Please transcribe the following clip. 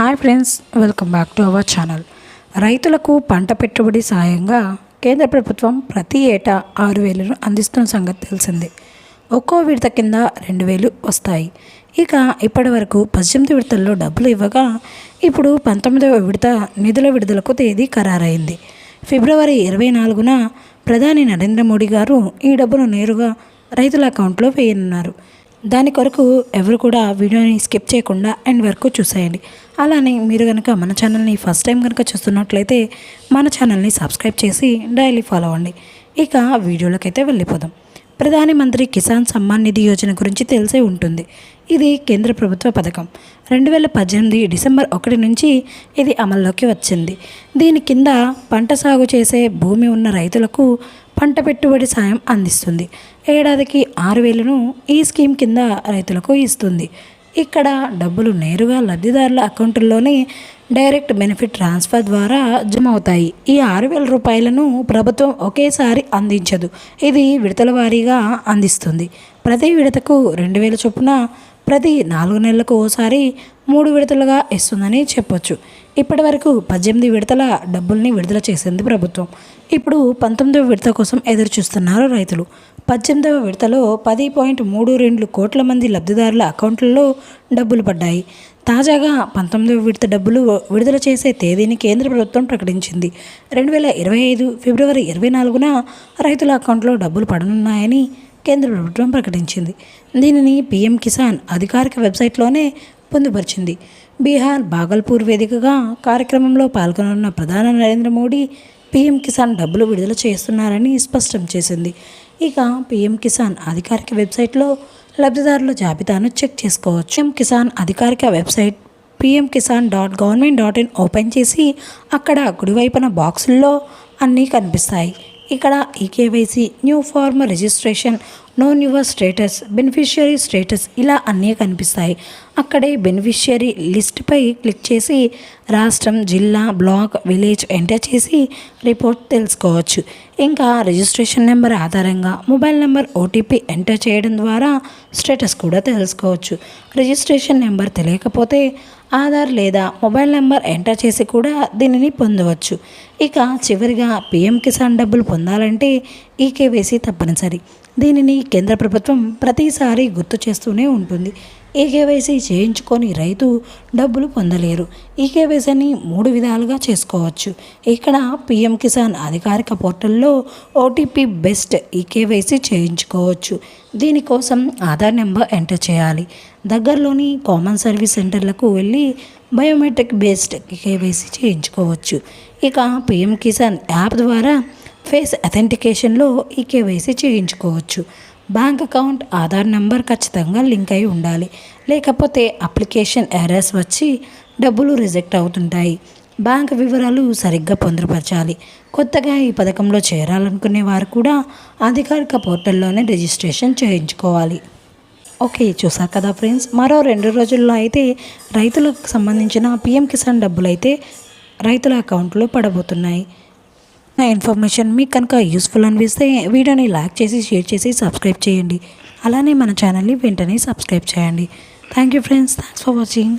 Hi friends welcome back to our channel. రైతులకు పంట పెట్టుబడి సాయంగా కేంద్ర ప్రభుత్వం ప్రతి ఏటా ఆరు వేలను అందిస్తున్న సంగతి తెలిసిందే. ఒక్కో విడత కింద రెండు వేలు వస్తాయి. ఇక ఇప్పటి వరకు పద్దెనిమిది విడతల్లో డబ్బులు ఇవ్వగా ఇప్పుడు పంతొమ్మిదవ విడత నిధుల విడుదలకు తేదీ ఖరారైంది. ఫిబ్రవరి ఇరవై నాలుగున ప్రధాని నరేంద్ర మోడీ గారు ఈ డబ్బును నేరుగా రైతుల అకౌంట్లో వేయనున్నారు. దాని కొరకు ఎవరు కూడా వీడియోని స్కిప్ చేయకుండా అండ్ వరకు చూసేయండి. అలానే మీరు కనుక మన ఛానల్ని ఫస్ట్ టైం కనుక చూస్తున్నట్లయితే మన ఛానల్ని సబ్స్క్రైబ్ చేసి డైలీ ఫాలో అవ్వండి. ఇక వీడియోలకైతే వెళ్ళిపోదాం. ప్రధానమంత్రి కిసాన్ సమ్మాన్ నిధి యోజన గురించి తెలిసే ఉంటుంది. ఇది కేంద్ర ప్రభుత్వ పథకం. రెండు వేల పద్దెనిమిది డిసెంబర్ ఒకటి నుంచి ఇది అమల్లోకి వచ్చింది. దీని కింద పంట సాగు చేసే భూమి ఉన్న రైతులకు పంట పెట్టుబడి సాయం అందిస్తుంది. ఏడాదికి ఆరు వేలను ఈ స్కీమ్ కింద రైతులకు ఇస్తుంది. ఇక్కడ డబ్బులు నేరుగా లబ్ధిదారుల అకౌంట్లోనే డైరెక్ట్ బెనిఫిట్ ట్రాన్స్ఫర్ ద్వారా జమ అవుతాయి ఈ ఆరు వేల రూపాయలను ప్రభుత్వం ఒకేసారి అందించదు. ఇది విడతల వారీగా అందిస్తుంది. ప్రతి విడతకు రెండు వేల చొప్పున ప్రతి నాలుగు నెలలకు ఓసారి మూడు విడతలుగా ఇస్తుందని చెప్పొచ్చు. ఇప్పటి వరకు పద్దెనిమిది విడతల డబ్బుల్ని విడుదల చేసింది ప్రభుత్వం. ఇప్పుడు పంతొమ్మిదవ విడత కోసం ఎదురు చూస్తున్నారు రైతులు. పద్దెనిమిదవ విడతలో పది పాయింట్ మూడు రెండు కోట్ల మంది లబ్ధిదారుల అకౌంట్లలో డబ్బులు పడ్డాయి. తాజాగా పంతొమ్మిదవ విడత డబ్బులు విడుదల చేసే తేదీని కేంద్ర ప్రభుత్వం ప్రకటించింది. రెండు వేల ఇరవై ఐదు ఫిబ్రవరి ఇరవై నాలుగున రైతుల అకౌంట్లో డబ్బులు పడనున్నాయని కేంద్ర ప్రభుత్వం ప్రకటించింది. దీనిని పీఎం కిసాన్ అధికారిక వెబ్సైట్లోనే పొందుపరిచింది. బీహార్ భాగల్పూర్ వేదికగా కార్యక్రమంలో పాల్గొనున్న ప్రధాని నరేంద్ర మోడీ పీఎం కిసాన్ డబ్బులు విడుదల చేస్తున్నారని స్పష్టం చేసింది. ఇక పీఎం కిసాన్ అధికారిక వెబ్సైట్లో లబ్ధిదారుల జాబితాను చెక్ చేసుకోవచ్చు. పీఎం కిసాన్ అధికారిక website PM Kisan dot government dot in open చేసి అక్కడ కుడివైపున బాక్సుల్లో అన్నీ కనిపిస్తాయి. ఇక్కడ eKYC new farm registration know your status beneficiary status ఇలా అన్నీ కనిపిస్తాయి. అక్కడే బెనిఫిషియరీ లిస్ట్పై క్లిక్ చేసి రాష్ట్రం జిల్లా బ్లాక్ విలేజ్ ఎంటర్ చేసి రిపోర్ట్ తెలుసుకోవచ్చు. ఇంకా రిజిస్ట్రేషన్ నెంబర్ ఆధారంగా మొబైల్ నెంబర్ ఓటీపీ ఎంటర్ చేయడం ద్వారా స్టేటస్ కూడా తెలుసుకోవచ్చు. రిజిస్ట్రేషన్ నెంబర్ తెలియకపోతే ఆధార్ లేదా మొబైల్ నెంబర్ ఎంటర్ చేసి కూడా దీనిని పొందవచ్చు. ఇక చివరిగా పిఎం కిసాన్ డబ్బులు పొందాలంటే ఈ కేవైసీ తప్పనిసరి. దీనిని కేంద్ర ప్రభుత్వం ప్రతిసారి గుర్తు చేస్తూనే ఉంటుంది. ఈ కేవైసీ చేయించుకొని రైతు డబ్బులు పొందలేరు. ఈ కేవైసీని మూడు విధాలుగా చేసుకోవచ్చు. ఇక్కడ పిఎం కిసాన్ అధికారిక పోర్టల్లో ఓటీపీ బెస్ట్ ఈ కేవైసీ చేయించుకోవచ్చు దీనికోసం ఆధార్ నెంబర్ ఎంటర్ చేయాలి. దగ్గరలోని కామన్ సర్వీస్ సెంటర్లకు వెళ్ళి బయోమెట్రిక్ బేస్డ్ కేవైసీ చేయించుకోవచ్చు. ఇక పిఎం కిసాన్ యాప్ ద్వారా ఫేస్ అథెంటికేషన్లో ఈ కేవైసీ చేయించుకోవచ్చు. బ్యాంక్ అకౌంట్ ఆధార్ నెంబర్ ఖచ్చితంగా లింక్ అయి ఉండాలి. లేకపోతే అప్లికేషన్ ఎర్రర్స్ వచ్చి డబ్బులు రిజెక్ట్ అవుతుంటాయి. బ్యాంక్ వివరాలు సరిగ్గా పొందుపరచాలి. కొత్తగా ఈ పథకంలో చేరాలనుకునే వారు కూడా అధికారిక పోర్టల్లోనే రిజిస్ట్రేషన్ చేయించుకోవాలి. ఓకే చూసారు కదా ఫ్రెండ్స్. మరో రెండు రోజుల్లో అయితే రైతులకు సంబంధించిన పిఎం కిసాన్ డబ్బులు అయితే రైతుల అకౌంట్లో పడబోతున్నాయి. నా ఇన్ఫర్మేషన్ మీకు కనుక యూస్ఫుల్ అనిపిస్తే వీడియోని లైక్ చేసి షేర్ చేసి సబ్స్క్రైబ్ చేయండి. అలానే మన ఛానల్ని వెంటనే సబ్స్క్రైబ్ చేయండి. Thank you friends. Thanks for watching.